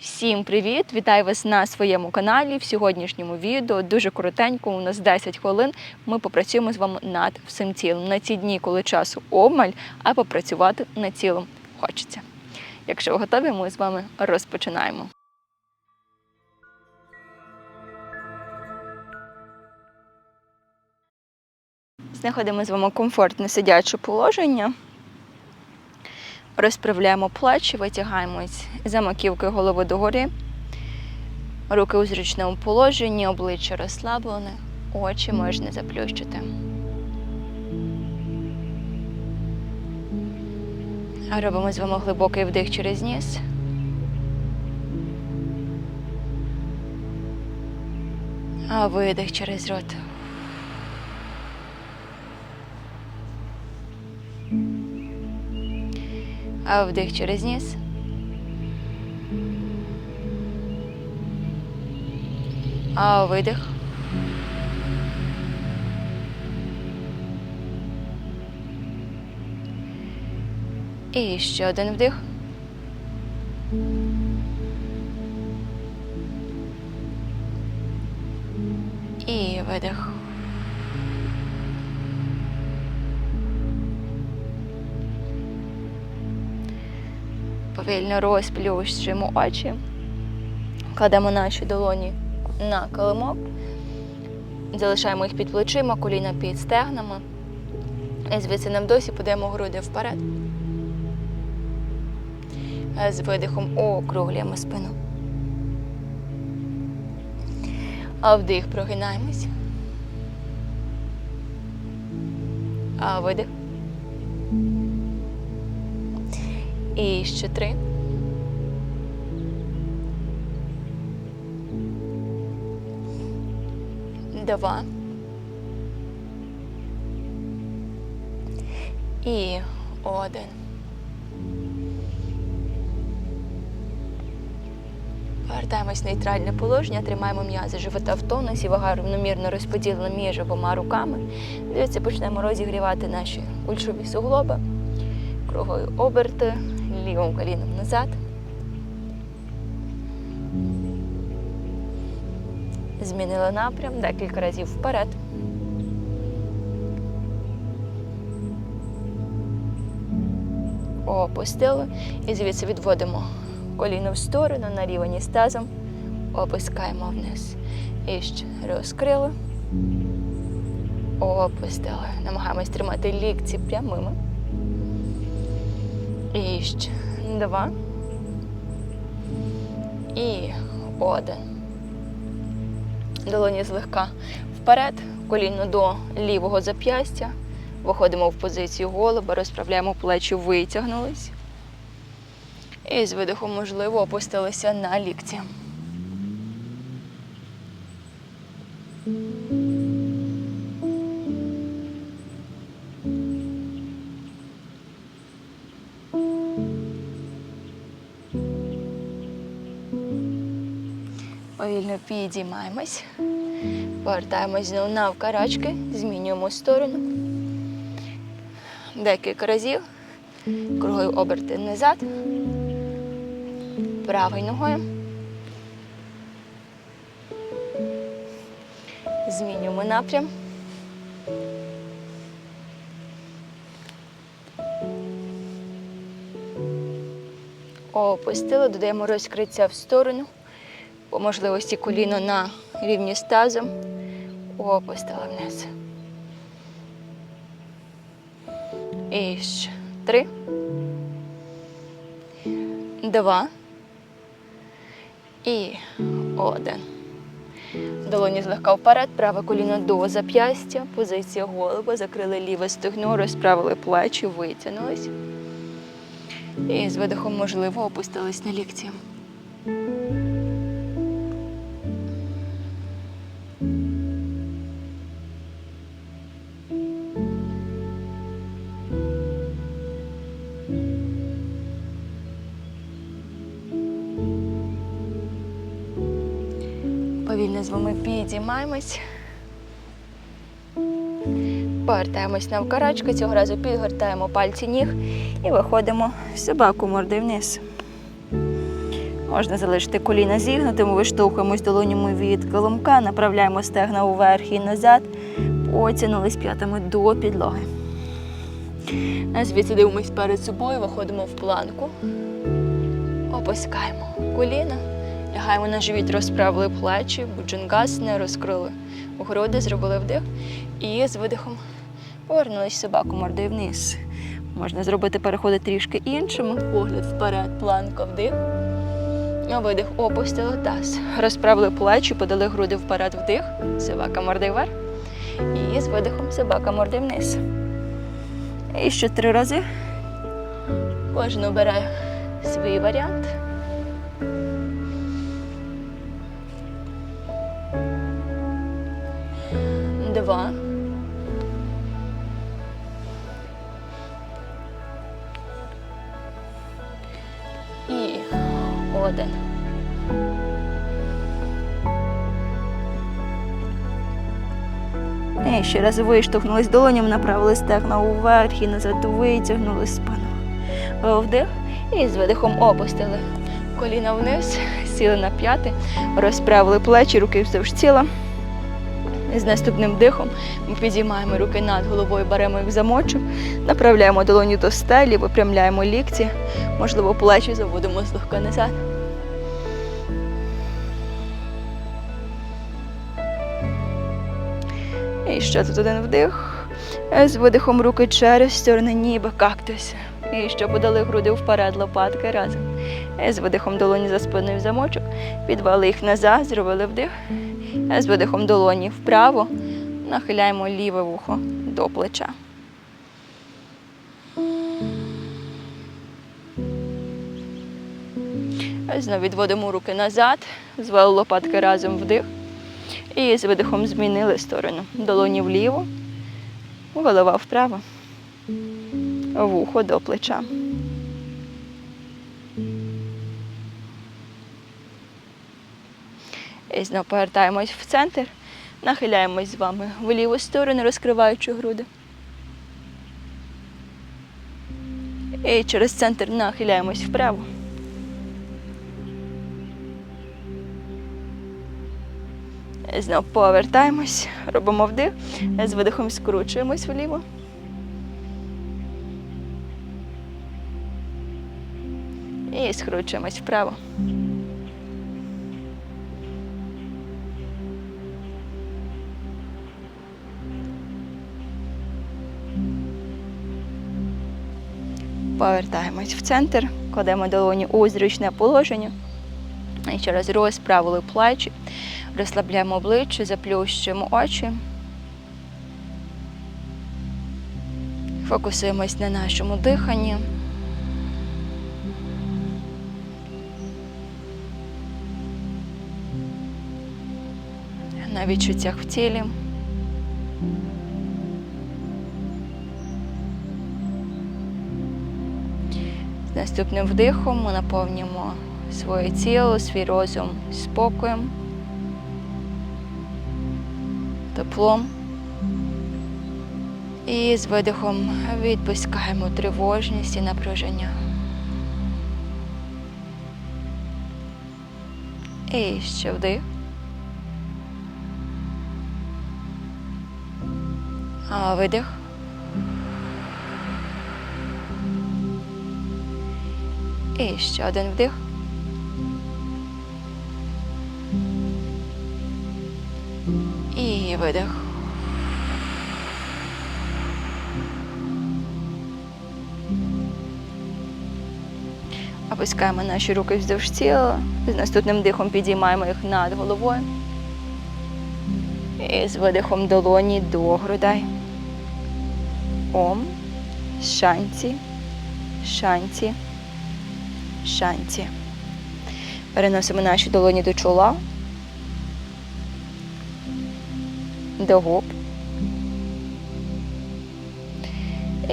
Всім привіт! Вітаю вас на своєму каналі. В сьогоднішньому відео дуже коротенько, у нас 10 хвилин. Ми попрацюємо з вами над всім тілом. На ці дні, коли часу обмаль, а попрацювати над тілом хочеться. Якщо ви готові, ми з вами розпочинаємо. Знаходимо з вами комфортне сидяче положення. Розправляємо плечі, витягаємось за маківки голови догори. Руки у зручному положенні, обличчя розслаблене, очі можна заплющити. Робимо з вами глибокий вдих через ніс. А видих через рот. Вдих через ніс. А видих. І ще один вдих. І видих. Повільно розплющуємо очі, кладемо наші долоні на килимок, залишаємо їх під плечима, коліна під стегнами. І звідси на вдосі подаємо груди вперед. З видихом округлюємо спину. А вдих прогинаємось. А видих. І ще три. Два. І один. Повертаємось в нейтральне положення, тримаємо м'язи живота в тонусі, вага рівномірно розподілена між обома руками. Дивіться, почнемо розігрівати наші кульшові суглоби. Кругові оберти, лівим коліном назад. Змінили напрям декілька разів вперед. Опустили і звідси відводимо коліно в сторону на рівень тазом, опускаємо вниз. І ще розкрили, опустили. Намагаємось тримати лікці прямими. І ще два. І один. Долоні злегка вперед, коліно до лівого зап'ястя. Виходимо в позицію голуба, розправляємо плечі, витягнулись. І з видихом, можливо, опустилися на лікті. Повільно підіймаємось. Повертаємось знову навкарачки, змінюємо сторону. Декілька разів. Кругові оберти назад. Правою ногою. Змінюємо напрям. Опустили, додаємо розкриття в сторону. По можливості коліно на рівні з тазом. Опустили вниз. І ще три. Два. І один. Долоні злегка вперед, праве коліно до зап'ястя, позиція голуба, закрили ліве стегно, розправили плечі, витягнулись. І з видихом, можливо, опустились на лікті. Повільно з вами підіймаємось. Повертаємось на вкарачку, цього разу підгортаємо пальці ніг і виходимо в собаку морди вниз. Можна залишити коліна зігнутими, виштовхуємось долонями від килимка, направляємо стегна уверх і назад, потягнулись п'ятами до підлоги. Звідси дивимось перед собою, виходимо в планку, опускаємо коліна, лягаємо на живіт, розправили плечі, буджингас не розкрили груди, зробили вдих і з видихом повернулись собаку мордою вниз. Можна зробити переходи трішки іншими. Погляд вперед, планка вдих. Видих, опустили таз. Розправили плечі, подали груди вперед вдих. Собака мордою вверх. І з видихом собака мордою вниз. І ще три рази. Кожен обирає свій варіант. Два. І один. І ще раз виштовхнулись долоням, направили стегна уверх і назад витягнули спину. Вдих і з видихом опустили. Коліна вниз, сіли на п'яти, розправили плечі, руки вздовж тіла. З наступним дихом ми підіймаємо руки над головою, беремо їх в замочок, направляємо долоні до стелі, випрямляємо лікті, можливо, плечі заводимо злегка назад. І ще тут один вдих. З видихом руки через сторони, ніби кактус. І ще подали груди вперед, лопатки разом. З видихом долоні за спиною замочок, підвели їх назад, зробили вдих. З видихом долоні вправо, нахиляємо ліве вухо до плеча. Знову відводимо руки назад, звели лопатки разом вдих. І з видихом змінили сторону. Долоні вліво, голова вправо, вухо до плеча. І знову повертаємось в центр, нахиляємось з вами в ліву сторону, розкриваючи груди. І через центр нахиляємось вправо. Знову повертаємось, робимо вдих, з видихом скручуємось вліво. І скручуємось вправо. Повертаємось в центр, кладемо долоні у зручне положення. І ще раз розправили плечі, розслабляємо обличчя, заплющуємо очі. Фокусуємось на нашому диханні. На відчуттях в тілі. Наступним вдихом ми наповнюємо своє тіло, свій розум спокоєм, теплом. І з видихом відпускаємо тривожність і напруження. І ще вдих. А видих. І ще один вдих. І видих. Опускаємо наші руки вздовж тіла. З наступним дихом підіймаємо їх над головою. І з видихом долоні до грудей. Ом, шанті, шанті, шанті. Переносимо наші долоні до чола, до губ.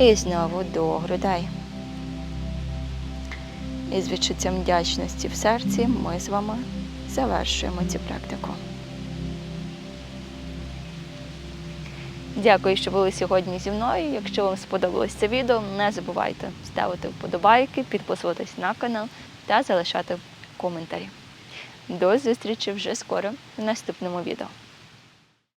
І знову до грудей. І з відчуттям вдячності в серці ми з вами завершуємо цю практику. Дякую, що були сьогодні зі мною. Якщо вам сподобалось це відео, не забувайте ставити вподобайки, підписуватись на канал та залишати коментарі. До зустрічі вже скоро в наступному відео.